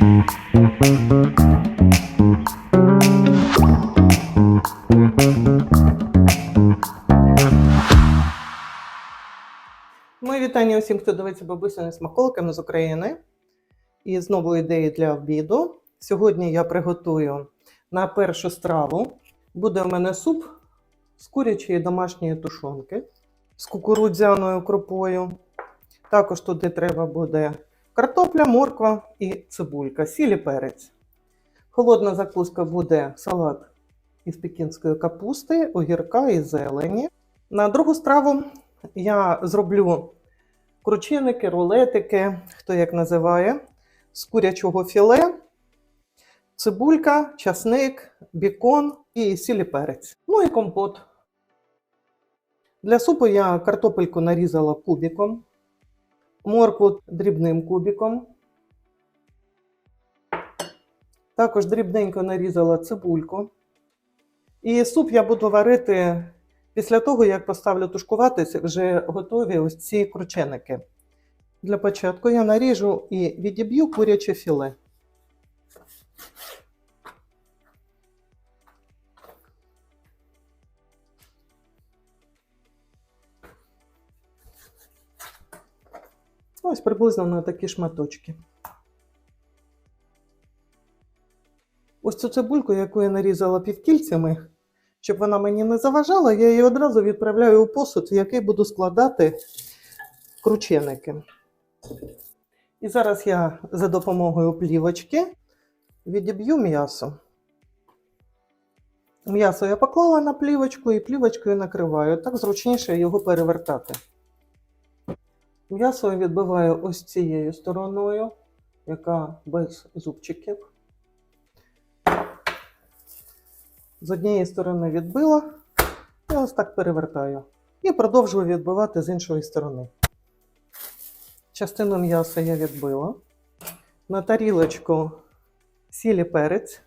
Мої вітання усім, хто дивиться бабусями смаколиками з України. І знову ідеї для обіду. Сьогодні я приготую на першу страву. Буде у мене суп з курячої домашньої тушонки з кукурудзяною крупою. Також туди треба буде картопля, морква і цибулька, сіль і перець. Холодна закуска буде салат із пекінської капусти, огірка і зелені. На другу страву я зроблю крученики, рулетики, хто як називає, з курячого філе, цибулька, часник, бікон і сіль і перець. Ну і компот. Для супу я картопельку нарізала кубиком, моркву дрібним кубиком. Також дрібненько нарізала цибульку. І суп я буду варити після того, як поставлю тушкуватися, вже готові ось ці крученики. Для початку я наріжу і відіб'ю куряче філе. Ось приблизно на такі шматочки. Ось цю цибульку, яку я нарізала півкільцями, щоб вона мені не заважала, я її одразу відправляю у посуд, в який буду складати крученики. І зараз я за допомогою плівочки відіб'ю м'ясо. М'ясо я поклала на плівочку і плівочкою накриваю. Так зручніше його перевертати. М'ясо відбиваю ось цією стороною, яка без зубчиків. З однієї сторони відбила, і ось так перевертаю. І продовжую відбивати з іншої сторони. Частину м'яса я відбила. На тарілочку сілі перець.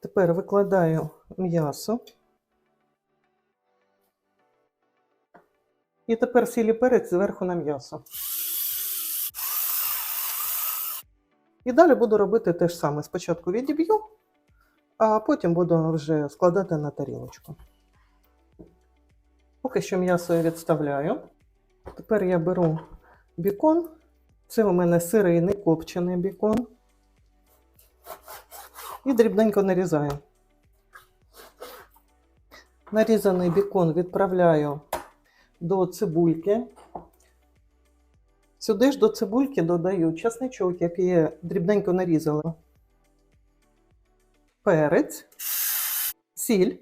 Тепер викладаю м'ясо. І тепер сілі перець зверху на м'ясо. І далі буду робити те ж саме. Спочатку відіб'ю, а потім буду вже складати на тарілочку. Поки що м'ясо я відставляю. Тепер я беру бікон. Це у мене сирий не копчений бікон. І дрібненько нарізаю. Нарізаний бікон відправляю до цибульки. Сюди ж до цибульки додаю часничок, який я дрібненько нарізала. Перець, сіль.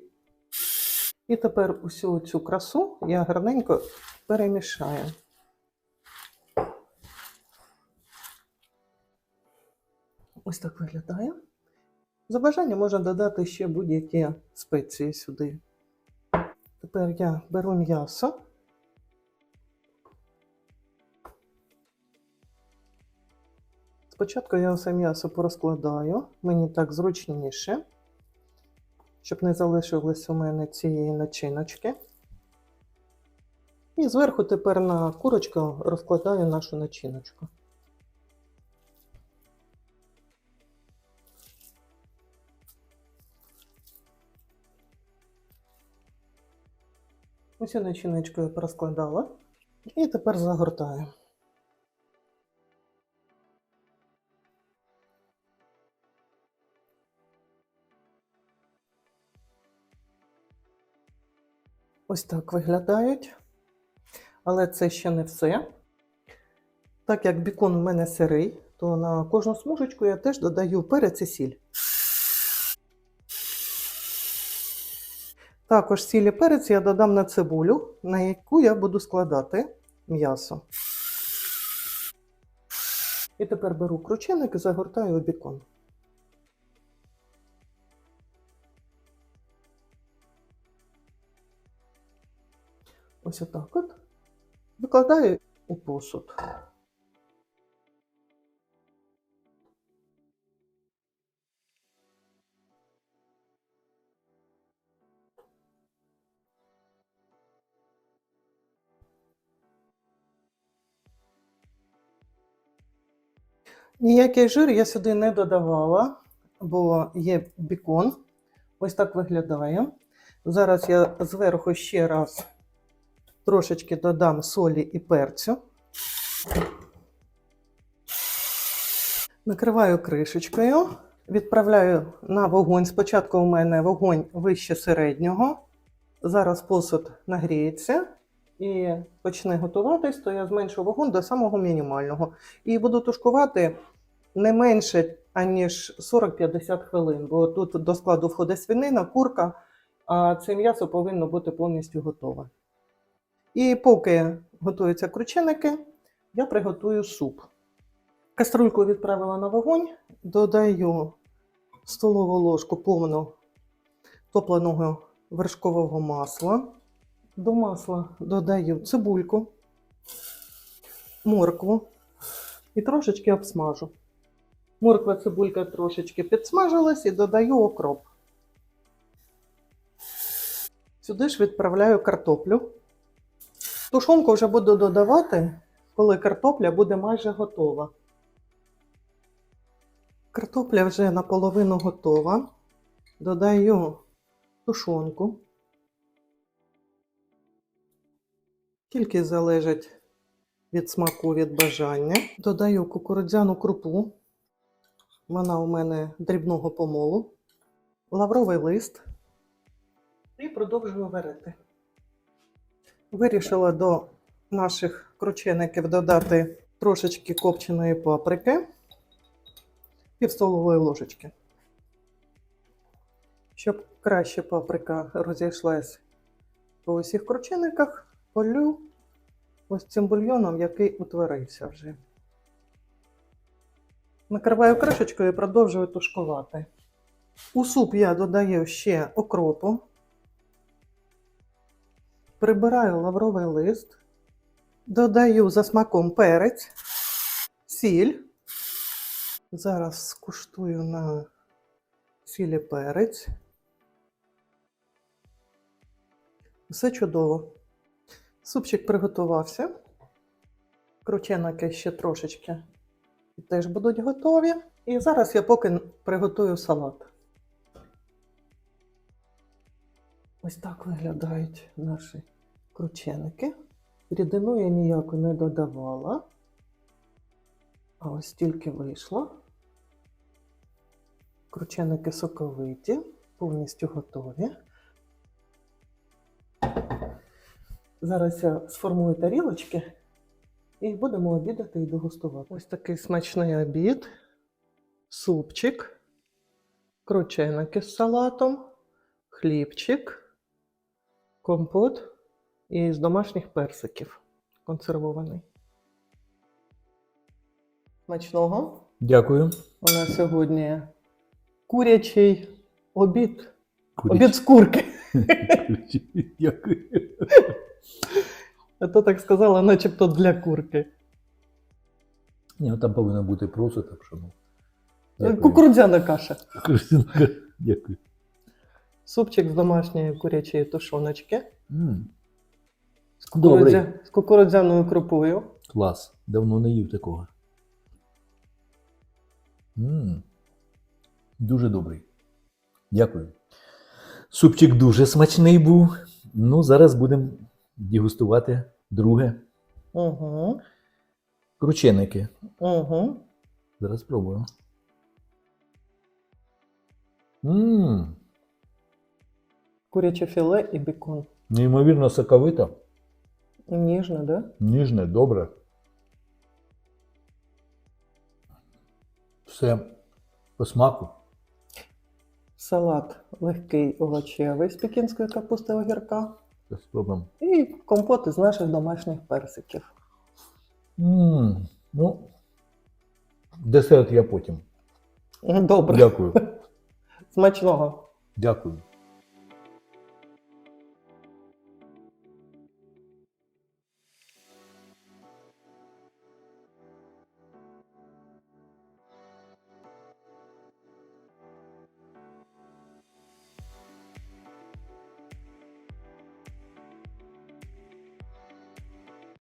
І тепер усю цю красу я гарненько перемішаю. Ось так виглядає. За бажанням можна додати ще будь-які спеції сюди. Тепер я беру м'ясо. Спочатку я все м'ясо порозкладаю, мені так зручніше, щоб не залишилось у мене цієї начиночки. І зверху тепер на курочку розкладаю нашу начиночку. Усю начиночку я порозкладала і тепер загортаю. Ось так виглядають. Але це ще не все. Так як бікон у мене сирий, то на кожну смужечку я теж додаю перець і сіль. Також сіль і перець я додам на цибулю, на яку я буду складати м'ясо. І тепер беру крученик і загортаю у бікон. Ось отак от. Викладаю у посуд. Ніякий жир я сюди не додавала, бо є бікон. Ось так виглядає. Зараз я зверху ще раз трошечки додам солі і перцю. Накриваю кришечкою, відправляю на вогонь. Спочатку у мене вогонь вище середнього. Зараз посуд нагріється і почне готуватись, то я зменшу вогонь до самого мінімального. І буду тушкувати не менше, аніж 40-50 хвилин, бо тут до складу входить свинина, курка, а це м'ясо повинно бути повністю готове. І поки готуються крученики, я приготую суп. Каструльку відправила на вогонь, додаю столову ложку повну топленого вершкового масла. До масла додаю цибульку, моркву і трошечки обсмажу. Морква цибулька трошечки підсмажилась і додаю окроп. Сюди ж відправляю картоплю. Тушонку вже буду додавати, коли картопля буде майже готова. Картопля вже наполовину готова. Додаю тушонку. Кількість залежить від смаку, від бажання. Додаю кукурудзяну крупу. Вона у мене дрібного помолу, лавровий лист і продовжую варити. Вирішила до наших кручеників додати трошечки копченої паприки, пів столової ложечки. Щоб краще паприка розійшлась по усіх кручениках, полю ось цим бульйоном, який утворився вже. Накриваю кришечкою і продовжую тушкувати. У суп я додаю ще окропу, прибираю лавровий лист, додаю за смаком перець, сіль. Зараз скуштую на сілі перець. Все чудово. Супчик приготувався. Крученики ще трошечки теж будуть готові. І зараз я поки приготую салат. Ось так виглядають наші крученики. Рідину я ніяку не додавала. А ось тільки вийшло. Крученики соковиті, повністю готові. Зараз я сформую тарілочки і будемо обідати і дегустувати. Ось такий смачний обід, супчик, крученики з салатом, хлібчик, компот і з домашніх персиків консервований. Смачного. Дякую. У нас сьогодні курячий обід. Куріч. Обід з курки. Дякую. А то так сказала, начебто для курки. Ні, ну там повинно бути просто, так що ну. дякую. Кукурудзяна каша. Кукурудзяна. Дякую. Супчик з домашньої курячої тушоночки. М, З, кукурудзя... з кукурудзяною крупою. Клас. Давно не їв такого. М, Дуже добрий. Дякую. Супчик дуже смачний був. Ну, зараз будемо дегустувати друге. Угу. Крученики. Угу. Зараз спробую. Мм, Куряче філе і бекон. неймовірно соковито. Ніжне, да? Ніжне, добре. Все по смаку. Салат легкий овочевий з пекінської капусти огірка. Спробуємо. І компот із наших домашніх персиків. М, Ну, десерт я потім. Добре. Дякую. Смачного. Дякую.